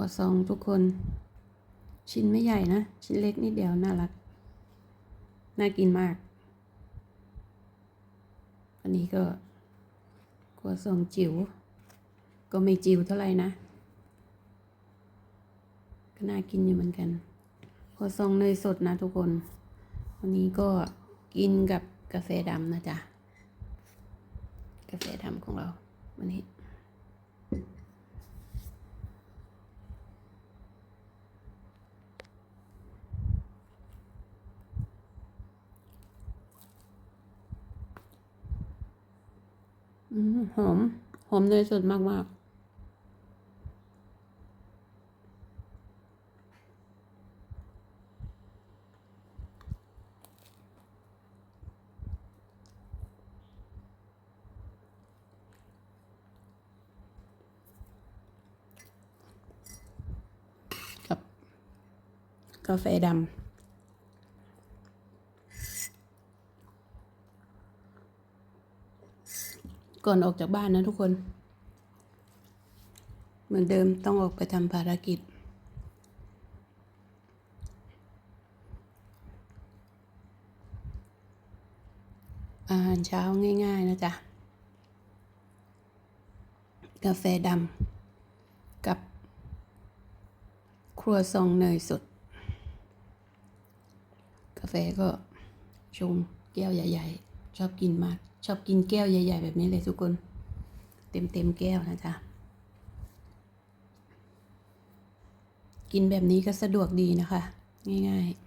วซองทุกคน ชิ้นไม่ใหญ่นะ ชิ้นเล็กนิดเดียว น่ารัก น่ากินมาก อันนี้ก็ครัวซองจิ๋ว ก็ไม่จิ๋วเท่าไหร่นะ ก็น่ากินอยู่เหมือนกันครัวซองเนยสดนะทุกคน วันนี้ก็กินกับกาแฟดำนะจ๊ะ กาแฟดำของเราวันนี้ หอม หอมเนยสดมากมากกับกาแฟดำ ก่อนออกจากบ้านนะทุกคน เหมือนเดิมต้องออกไปทำภารกิจ อาหารเช้าง่าย ๆ นะจ๊ะ กาแฟดำกับครัวซองเนยสด กาแฟก็ชงแก้วใหญ่ ๆ ชอบกินมาก ชอบกินแก้วใหญ่ ๆ แบบนี้เลยทุกคน เต็มๆแก้วนะจ๊ะ กินแบบนี้ก็สะดวกดีนะคะ ง่าย ๆ